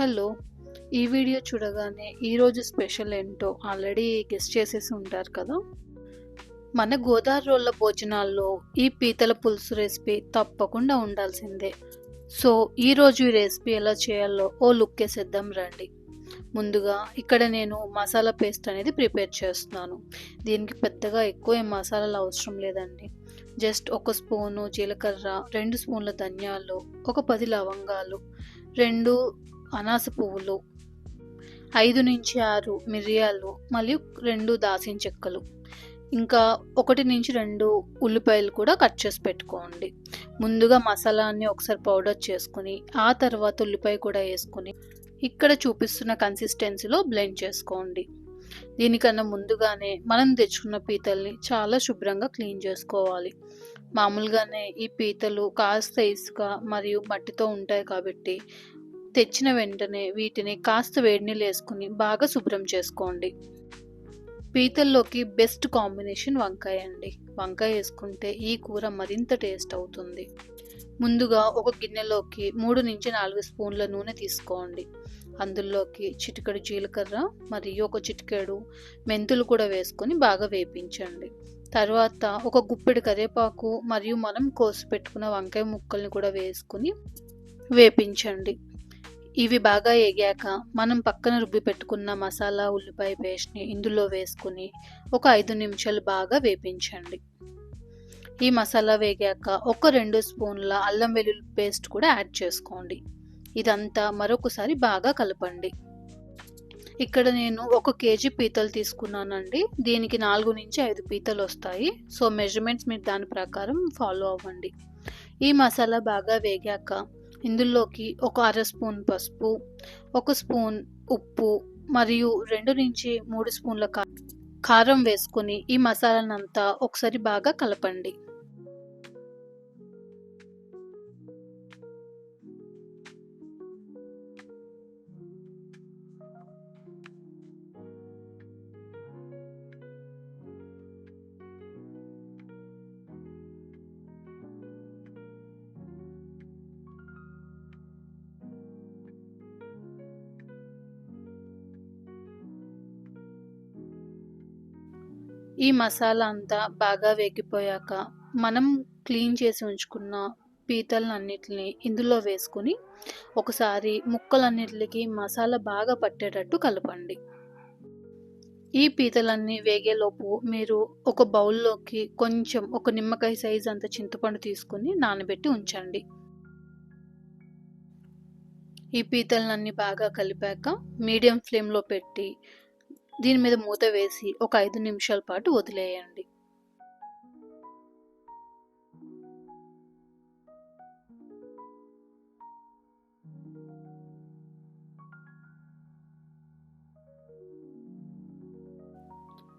Hello ఈ video చూడగానే ఈరోజు స్పెషల్ ఏంటో ఆల్రెడీ గెస్ట్ చేసేసి ఉంటారు కదా? మన గోదావరి రోళ్ళ భోజనాల్లో ఈ పీతల పులుసు రెసిపీ తప్పకుండా ఉండాల్సిందే. సో ఈరోజు ఈ రెసిపీ ఎలా చేయాలో ఓ లుక్ వేసేద్దాం రండి. ముందుగా ఇక్కడ నేను మసాలా పేస్ట్ అనేది ప్రిపేర్ చేస్తున్నాను. దీనికి పెద్దగా ఎక్కువ ఏం మసాలాలు అవసరం లేదండి. జస్ట్ ఒక స్పూను జీలకర్ర రెండు స్పూన్ల ధనియాలు ఒక పది లవంగాలు రెండు అనాస పువ్వులు ఐదు నుంచి ఆరు మిరియాలు మరియు రెండు దాసిన చెక్కలు. ఇంకా ఒకటి నుంచి రెండు ఉల్లిపాయలు కూడా కట్ చేసి పెట్టుకోండి. ముందుగా మసాలాన్ని ఒకసారి పౌడర్ చేసుకుని ఆ తర్వాత ఉల్లిపాయ కూడా వేసుకుని ఇక్కడ చూపిస్తున్న కన్సిస్టెన్సీలో బ్లెండ్ చేసుకోండి. దీనికన్నా ముందుగానే మనం తెచ్చుకున్న పీతల్ని చాలా శుభ్రంగా క్లీన్ చేసుకోవాలి. మామూలుగానే ఈ పీతలు కాస్త ఇసుక మరియు మట్టితో ఉంటాయి కాబట్టి తెచ్చిన వెంటనే వీటిని కాస్త వేడి నీళ్ళు వేసుకుని బాగా శుభ్రం చేసుకోండి. పీతల్లోకి బెస్ట్ కాంబినేషన్ వంకాయ అండి. వంకాయ వేసుకుంటే ఈ కూర మరింత టేస్ట్ అవుతుంది. ముందుగా ఒక గిన్నెలోకి మూడు నుంచి నాలుగు స్పూన్ల నూనె తీసుకోండి. అందులోకి చిటికెడు జీలకర్ర మరియు ఒక చిటికెడు మెంతులు కూడా వేసుకొని బాగా వేపించండి. తర్వాత ఒక గుప్పెడు కరివేపాకు మరియు మనం కోసి పెట్టుకున్న వంకాయ ముక్కల్ని కూడా వేసుకుని వేపించండి. ఇవి బాగా ఎగాక మనం పక్కన రుబ్బి పెట్టుకున్న మసాలా ఉల్లిపాయ పేస్ట్ని ఇందులో వేసుకుని ఒక ఐదు నిమిషాలు బాగా వేపించండి. ఈ మసాలా వేగాక ఒక రెండు స్పూన్ల అల్లం వెల్లుల్లి పేస్ట్ కూడా యాడ్ చేసుకోండి. ఇదంతా మరొకసారి బాగా కలపండి. ఇక్కడ నేను ఒక కేజీ పీతలు తీసుకున్నానండి. దీనికి నాలుగు నుంచి ఐదు పీతలు వస్తాయి. సో మెజర్మెంట్స్ మీరు దాని ప్రకారం ఫాలో అవ్వండి. ఈ మసాలా బాగా వేగాక ఇందులోకి ఒక అర స్పూన్ పసుపు ఒక స్పూన్ ఉప్పు మరియు రెండు నుంచి మూడు స్పూన్ల కారం వేసుకుని ఈ మసాలానంతా ఒకసారి బాగా కలపండి. ఈ మసాలా అంతా బాగా వేగిపోయాక మనం క్లీన్ చేసి ఉంచుకున్న పీతలన్నిటిని ఇందులో వేసుకుని ఒకసారి ముక్కలన్నిటికి మసాలా బాగా పట్టేటట్టు కలపండి. ఈ పీతలన్నీ వేగేలోపు మీరు ఒక బౌల్లోకి కొంచెం ఒక నిమ్మకాయ సైజ్ అంత చింతపండు తీసుకుని నానబెట్టి ఉంచండి. ఈ పీతలన్నీ బాగా కలిపాక మీడియం ఫ్లేమ్లో పెట్టి దీని మీద మూత వేసి ఒక ఐదు నిమిషాల పాటు వదిలేయండి.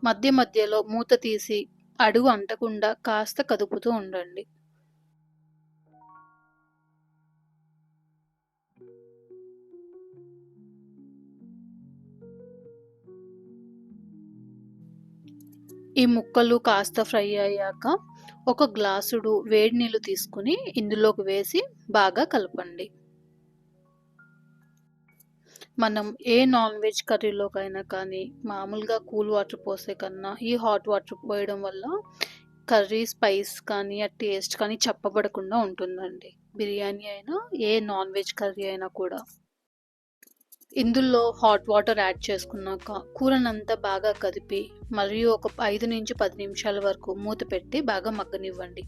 మధ్య మధ్యలో మూత తీసి అడుగు అంటకుండా కాస్త కదుపుతూ ఉండండి. ఈ ముక్కలు కాస్త ఫ్రై అయ్యాక ఒక గ్లాసుడు వేడి నీళ్ళు తీసుకుని ఇందులోకి వేసి బాగా కలపండి. మనం ఏ నాన్ వెజ్ కర్రీలోకైనా కానీ మామూలుగా కూల్ వాటర్ పోసే కన్నా ఈ హాట్ వాటర్ పోయడం వల్ల కర్రీ స్పైస్ కానీ ఆ టేస్ట్ కానీ చెప్పబడకుండా ఉంటుందండి. బిర్యానీ అయినా ఏ నాన్ వెజ్ కర్రీ అయినా కూడా. ఇందులో హాట్ వాటర్ యాడ్ చేసుకున్నాక కూరనంతా బాగా కదిపి మరియు ఒక ఐదు నుంచి పది నిమిషాల వరకు మూత పెట్టి బాగా మగ్గనివ్వండి.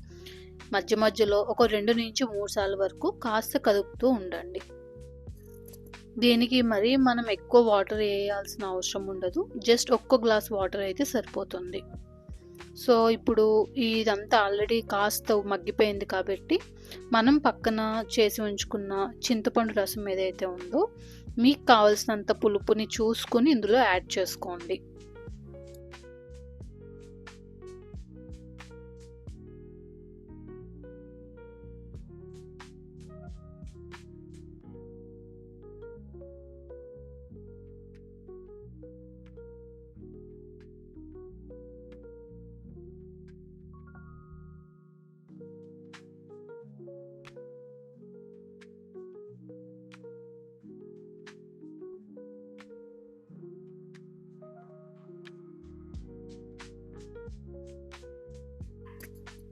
మధ్య మధ్యలో ఒక రెండు నుంచి మూడు సార్లు వరకు కాస్త కదుపుతూ ఉండండి. దీనికి మరి మనం ఎక్కువ వాటర్ వేయాల్సిన అవసరం ఉండదు. జస్ట్ ఒక్క గ్లాస్ వాటర్ అయితే సరిపోతుంది. సో ఇప్పుడు ఇదంతా ఆల్రెడీ కాస్త మగ్గిపోయింది కాబట్టి మనం పక్కన చేసి ఉంచుకున్న చింతపండు రసం ఏదైతే ఉందో మీకు కావలసినంత పులుపుని చూసుకుని ఇందులో యాడ్ చేసుకోండి.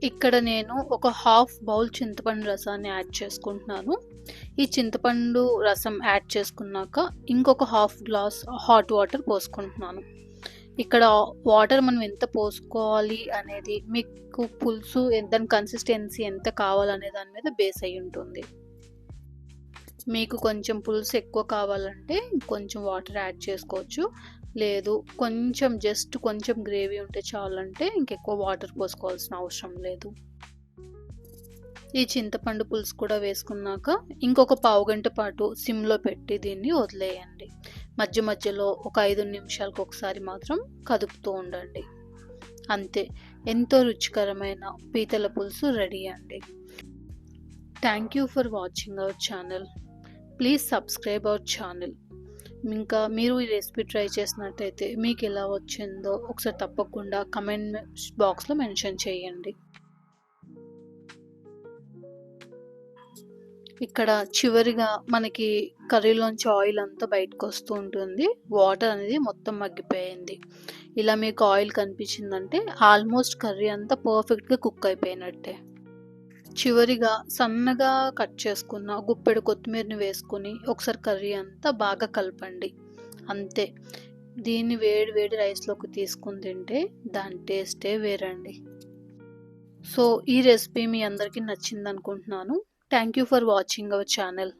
ఇక్కడ నేను ఒక హాఫ్ బౌల్ చింతపండు రసాన్ని యాడ్ చేసుకుంటున్నాను. ఈ చింతపండు రసం యాడ్ చేసుకున్నాక ఇంకొక హాఫ్ గ్లాస్ హాట్ వాటర్ పోసుకుంటున్నాను. ఇక్కడ వాటర్ మనం ఎంత పోసుకోవాలి అనేది మీకు పులుసు దాని కన్సిస్టెన్సీ ఎంత కావాలనే దాని మీద బేస్ అయి ఉంటుంది. మీకు కొంచెం పులుసు ఎక్కువ కావాలంటే కొంచెం వాటర్ యాడ్ చేసుకోవచ్చు. లేదు. కొంచెం జస్ట్ కొంచెం గ్రేవీ ఉంటే చాలంటే ఇంకెక్కువ వాటర్ పోసుకోవాల్సిన అవసరం లేదు. ఈ చింతపండు పులుసు కూడా వేసుకున్నాక ఇంకొక పావు గంట పాటు సిమ్లో పెట్టి దీన్ని వదిలేయండి. మధ్య మధ్యలో ఒక ఐదు నిమిషాలకు ఒకసారి మాత్రం కదుపుతూ ఉండండి. అంతే. ఎంతో రుచికరమైన పీతల పులుసు రెడీ అండి. Thank you for watching our channel. Please subscribe our channel. ఇంకా మీరు ఈ రెసిపీ ట్రై చేసినట్టయితే మీకు ఎలా వచ్చిందో ఒకసారి తప్పకుండా కమెంట్ బాక్స్లో మెన్షన్ చేయండి. ఇక్కడ చివరిగా మనకి కర్రీలోంచి ఆయిల్ అంతా బయటకు వస్తూ ఉంటుంది. వాటర్ అనేది మొత్తం మగ్గిపోయింది. ఇలా మీకు ఆయిల్ కనిపించిందంటే ఆల్మోస్ట్ కర్రీ అంతా పర్ఫెక్ట్గా కుక్ అయిపోయినట్టే. చివరిగా సన్నగా కట్ చేసుకున్న గుప్పెడు కొత్తిమీరని వేసుకుని ఒకసారి కర్రీ అంతా బాగా కలపండి. అంతే. దీన్ని వేడి వేడి రైస్లోకి తీసుకుని తింటే దాని టేస్టే వేరండి. సో ఈ రెసిపీ మీ అందరికీ నచ్చింది అనుకుంటున్నాను thank you for watching our channel